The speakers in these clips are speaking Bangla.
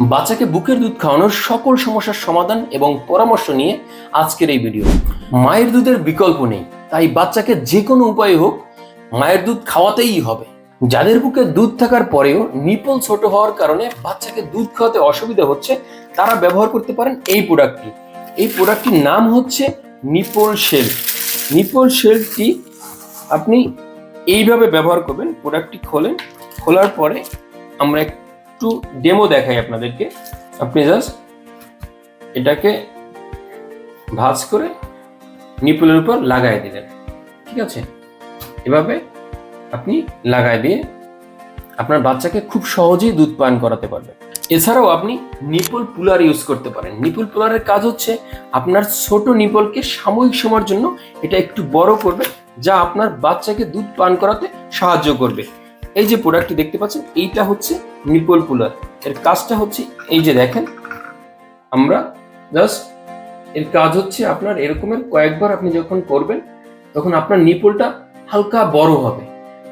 বাচ্চাকে বুকের দুধ খাওয়ানোর সকল সমস্যার সমাধান এবং পরামর্শ নিয়ে আজকের এই ভিডিও। মায়ের দুধের বিকল্প নেই, তাই বাচ্চাকে যে কোনো উপায়ে হোক মায়ের দুধ খাওয়াতেই হবে। যাদের বুকে দুধ থাকার পরেও নিপল ছোট হওয়ার কারণে বাচ্চাকে দুধ খাওয়াতে অসুবিধা হচ্ছে, তারা ব্যবহার করতে পারেন এই প্রোডাক্টটি। এই প্রোডাক্টটির নাম হচ্ছে নিপল শেল। নিপল শেলটি আপনি এইভাবে ব্যবহার করবেন, প্রোডাক্টটি খোলেন, খোলার পরে আমরা একটু ডেমো দেখাই আপনাদেরকে। আপনি জাস্ট এটাকে ভাঁজ করে নিপুলের উপর লাগাই দিলেন। ঠিক আছে? এভাবে আপনি লাগাই দিয়ে আপনার বাচ্চাকে খুব সহজেই দুধ পান করাতে পারবেন। এছাড়াও আপনি নিপল পুলার ইউজ করতে পারেন। নিপল পুলারের কাজ হচ্ছে আপনার ছোট নিপলকে সাময়িক সময়ের জন্য এটা একটু বড় করবে, যা আপনার বাচ্চাকে দুধ পান করাতে সাহায্য করবে। এই যে প্রোডাক্টটি দেখতে পাচ্ছেন, এইটা হচ্ছে নিপল পুলার এর কাজটা হচ্ছে এই যে দেখেন, আমরা জাস্ট এর কাজ হচ্ছে আপনার এরকমের কয়েকবার আপনি যখন করবেন, তখন আপনার নিপলটা হালকা বড় হবে।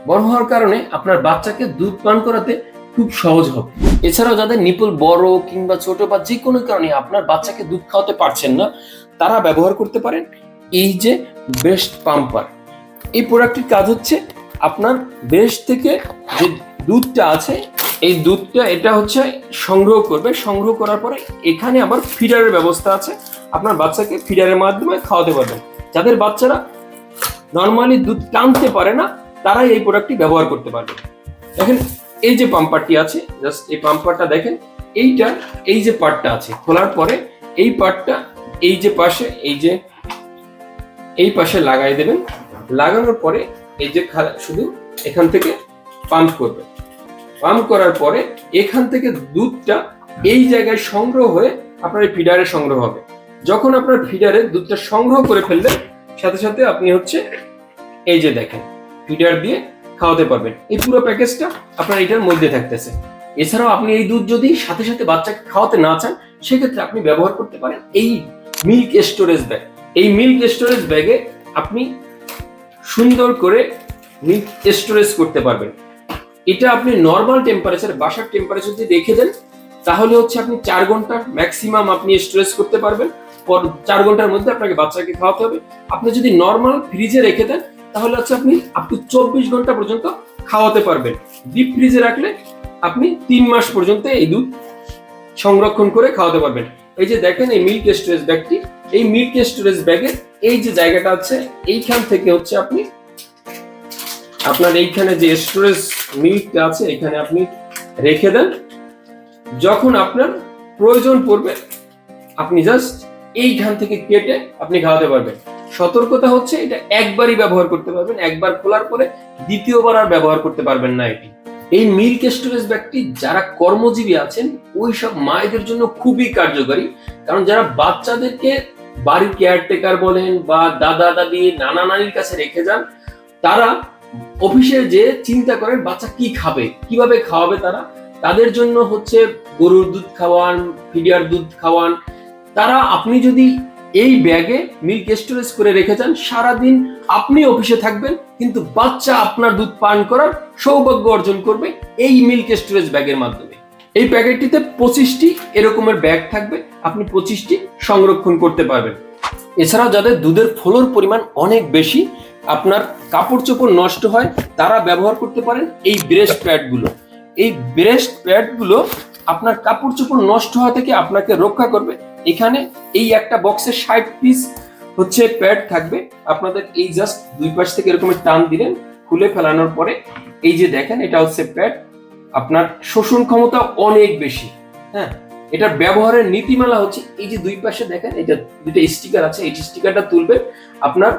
বড় হওয়ার কারণে আপনার বাচ্চাকে দুধ পান করাতে খুব সহজ হবে। এছাড়াও যাদের নিপল বড় কিংবা ছোট বা যে কোনো কারণে আপনার বাচ্চাকে দুধ খাওয়াতে পারছেন না, তারা ব্যবহার করতে পারেন এই যে ব্রেস্ট পাম্পার এই প্রোডাক্টটির কাজ হচ্ছে আপনার দেশ থেকে যে দুধটা আছে, এই দুধটা এটা হচ্ছে সংগ্রহ করবে। সংগ্রহ করার পরে এখানে আবার ফিডারের ব্যবস্থা আছে। আপনার বাচ্চাকে ফিডারের মাধ্যমে খাওয়াতে পারবেন। যাদের বাচ্চারা নর্মালি দুধ টানতে পারে না, তারাই এই প্রোডাক্টটি ব্যবহার করতে পারবে। দেখেন, এই যে পাম্পারটি আছে জাস্ট এই পাম্পারটা দেখেন, এইটা, এই যে পার্টটা আছে, খোলার পরে এই পার্টটা এই যে পাশে, এই যে, এই পাশে লাগাই দেবেন। লাগানোর পরে এই যে শুধু এখান থেকে পাম্প করবে। পাম্প করার পরে এখান থেকে দুধটা এই জায়গায় সংগ্রহ হয়ে আপনার ফিডারে সংগ্রহ হবে। যখন আপনার ফিডারে দুধটা সংগ্রহ করে ফেললেন, সাথে সাথে আপনি হচ্ছে এই যে দেখেন ফিডার দিয়ে খাওয়াতে পারবেন। এই পুরো প্যাকেজটা আপনার এটার মধ্যে থাকতেছে। এছাড়াও আপনি এই দুধ যদি সাথে সাথে বাচ্চাকে খাওয়াতে না চান, সেক্ষেত্রে আপনি ব্যবহার করতে পারেন এই মিল্ক স্টোরেজ ব্যাগ এই মিল্ক স্টোরেজ ব্যাগে আপনি সুন্দর করে স্টোরেজ করতে পারবেন। এটা আপনি নর্মাল টেম্পারেচার বাসার টেম্পারেচার যদি রেখে দেন, তাহলে হচ্ছে আপনি চার ঘণ্টা ম্যাক্সিমাম আপনি স্টোরেজ করতে পারবেন। পর চার ঘণ্টার মধ্যে আপনাকে বাচ্চাকে খাওয়াতে হবে। আপনি যদি নর্মাল ফ্রিজে রেখে দেন, তাহলে হচ্ছে আপনি আপ টু চব্বিশ ঘণ্টা পর্যন্ত খাওয়াতে পারবেন। ডিপ ফ্রিজে রাখলে আপনি তিন মাস পর্যন্ত এই দুধ সংরক্ষণ করে খাওয়াতে পারবেন। এই যে দেখেন এই মিল্ক স্টোরেজ ব্যাগটি এই মিল্ক স্টোরেজ ব্যাগের এই যে জায়গাটা আছে, এইখান থেকে হচ্ছে আপনি, আপনার এইখানে যে স্টোরেজ মিল্কটা আছে, এখানে আপনি রেখে দেন। যখন আপনার প্রয়োজন পড়বে, আপনি জাস্ট এইখান থেকে কেটে আপনি খাওয়াতে পারবেন। সতর্কতা হচ্ছে এটা একবারই ব্যবহার করতে পারবেন, একবার খোলার পরে দ্বিতীয়বার আর ব্যবহার করতে পারবেন না এটি। এই মিল্ক স্টোরেজ ব্যাগটি যারা কর্মজীবী আছেন ওই সব মায়েদের জন্য খুবই কার্যকরী। কারণ যারা বাচ্চাদেরকে বাড়ির কেয়ারটেকার বলেন বা দাদা, দাদি, নানা, নানির কাছে রেখে যান, তারা অফিসে যে চিন্তা করেন বাচ্চা কি খাবে, কীভাবে খাওয়াবে তারা, তাদের জন্য হচ্ছে গরুর দুধ খাওয়ান, ফিডিয়ার দুধ খাওয়ান। তারা আপনি যদি এই ব্যাগে মিল্ক স্টোরেজ করে রেখে যান, সারাদিন আপনি অফিসে থাকবেন, কিন্তু বাচ্চা আপনার দুধ পান করার সৌভাগ্য অর্জন করবে এই মিল্ক স্টোরেজ ব্যাগের মাধ্যমে। এই প্যাকেটটিতে পঁচিশটি এরকমের ব্যাগ থাকবে, আপনি পঁচিশটি সংরক্ষণ করতে পারবেন। এছাড়াও যাদের দুধের ফলোর পরিমাণ অনেক বেশি, আপনার কাপড় চোপড় নষ্ট হয়, তারা ব্যবহার করতে পারেন এই ব্রেস্ট প্যাডগুলো। এই ব্রেস্ট প্যাডগুলো আপনার কাপড় চোপড় নষ্ট হওয়া থেকে আপনাকে রক্ষা করবে। এখানে এই একটা বক্সে ষাট পিস হচ্ছে প্যাড থাকবে। আপনাদের এই জাস্ট দুই পাশ থেকে এরকম টান দিলেন, খুলে ফেলানোর পরে এই যে দেখেন, এটা হচ্ছে প্যাড। আপনার শোষণ ক্ষমতা অনেক বেশি হ্যাঁ? এটার ব্যবহারের নীতিমালা হচ্ছে এই যে দুই পাশে দেখেন এটা দুইটা স্টিকার আছে, এই স্টিকারটা তুলবে, আপনার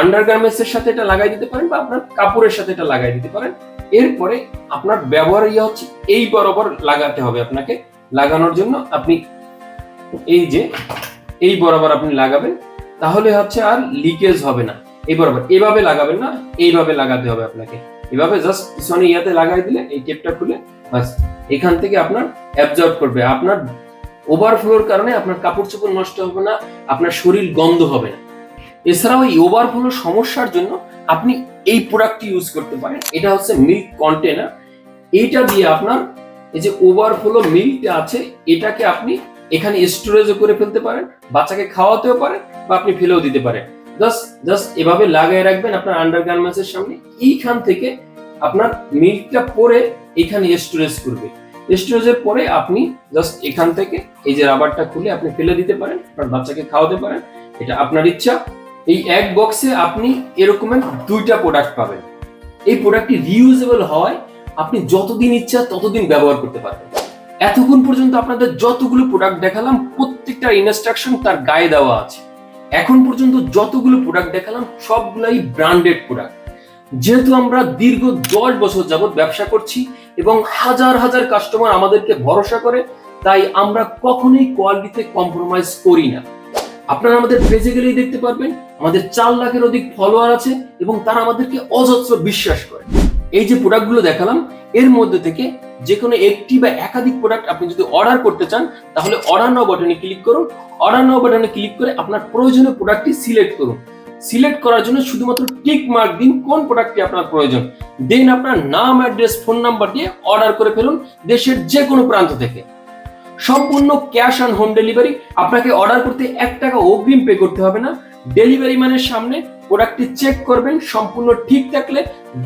আন্ডারগার্মেন্টস এর সাথে এটা লাগাই দিতে পারেন বা আপনার কাপড়ের সাথে এটা লাগাই দিতে পারেন। এরপরে আপনার ব্যবহার ইয়ে হচ্ছে এই বরাবর লাগাতে হবে আপনাকে, লাগানোর জন্য আপনি এই যে এই বরাবর আপনি লাগাবেন, তাহলে হচ্ছে আর লিকেজ হবে না, এই বরাবর। এভাবে লাগাবেন না, এইভাবে লাগাতে হবে আপনাকে। এভাবে জাস্ট পিছনে ইয়াতে লাগাই দিলে, এই টেপটা খুলে বাস, এখান থেকে আপনার অ্যাবজর্ব করবে। আপনার ওভারফ্লোর কারণে আপনার কাপড় চোপড় নষ্ট হবে না, আপনার শরীর গন্ধ হবে না। এছাড়াও এই ওভারফ্লো সমস্যার জন্য আপনি এই প্রোডাক্টটি ইউজ করতে পারেন। এটা হচ্ছে মিল্ক কন্টেনার এইটা দিয়ে আপনার এই যে ওভারফ্লো মিল্কটা আছে, এটাকে আপনি এখানে স্টোরেজও করে ফেলতে পারেন, বাচ্চাকে খাওয়াতেও পারেন বা আপনি ফেলেও দিতে পারেন। জাস্ট জাস্ট এভাবে লাগাই রাখবেন আপনার সামনে। এইখান থেকে আপনার মিল্কটা পরে এখানে স্টোরেজ করবে। স্টোরেজের পরে আপনি জাস্ট এখান থেকে এই যে রাবারটা খুলে আপনি ফেলে দিতে পারেন, আপনার বাচ্চাকে খাওয়াতে পারেন, এটা আপনার ইচ্ছা। এই এক বক্সে আপনি এরকমের দুইটা প্রোডাক্ট পাবেন। এই প্রোডাক্টটি রিউজেবল হয়, আপনি যতদিন ইচ্ছা ততদিন ব্যবহার করতে পারবেন। এতক্ষণ পর্যন্ত আপনাদের যতগুলো প্রোডাক্ট দেখালাম, প্রত্যেকটা ইনস্ট্রাকশন তার গায়ে দেওয়া আছে। এখন পর্যন্ত যতগুলো প্রোডাক্ট দেখালাম, সবগুলাই ব্র্যান্ডেড প্রোডাক্ট যেহেতু আমরা দীর্ঘ দশ বছর যাবত ব্যবসা করছি এবং হাজার হাজার কাস্টমার আমাদেরকে ভরসা করে, তাই আমরা কখনোই কোয়ালিটিতে কম্প্রোমাইজ করি না। আপনারা আমাদের পেজে গেলেই দেখতে পারবেন, আমাদের চার লাখের অধিক ফলোয়ার আছে এবং তারা আমাদেরকে অজস্র বিশ্বাস করে। এই যে প্রোডাক্টগুলো দেখালাম, এর মধ্যে থেকে যে কোনো একটি বা একাধিক প্রোডাক্ট আপনি যদি অর্ডার করতে চান, তাহলে অর্ডার নাও বাটনে ক্লিক করুন। অর্ডার নাও বাটনে ক্লিক করে আপনার প্রয়োজনীয় প্রোডাক্টটি সিলেক্ট করুন। সিলেক্ট করার জন্য শুধুমাত্র টিক মার্ক দিন কোন প্রোডাক্টটি আপনার প্রয়োজন। দেন আপনার নাম অ্যাড্রেস ফোন নাম্বার দিয়ে অর্ডার করে ফেলুন দেশের যে কোনো প্রান্ত থেকে। সম্পূর্ণ ক্যাশ অন হোম ডেলিভারি আপনাকে অর্ডার করতে এক টাকা অগ্রিম পে করতে হবে না। ডেলিভারি ম্যানের সামনে প্রোডাক্টটি চেক করবেন, সম্পূর্ণ ঠিক থাকলে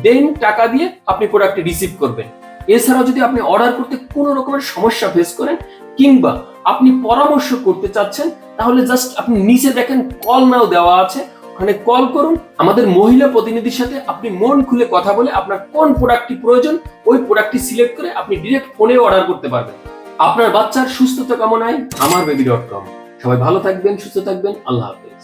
দেন টাকা দিয়ে আপনি প্রোডাক্টটি রিসিভ করবেন। এছাড়াও যদি আপনি অর্ডার করতে কোনো রকমের সমস্যা ফেস করেন, কিংবা আপনি পরামর্শ করতে চাচ্ছেন, তাহলে জাস্ট আপনি নিচে দেখেন কল নাও দেওয়া আছে। ওখানে কল করুন। আমাদের মহিলা প্রতিনিধির সাথে আপনি মন খুলে কথা বলে আপনার কোন প্রোডাক্টটি প্রয়োজন, ওই প্রোডাক্টটি সিলেক্ট করে আপনি ডিরেক্ট ফোনে অর্ডার করতে পারবেন। আপনার বাচ্চার সুস্থতা কামনায় আমার বেবি ডট কম সবাই ভালো থাকবেন, সুস্থ থাকবেন। আল্লাহ হাফেজ।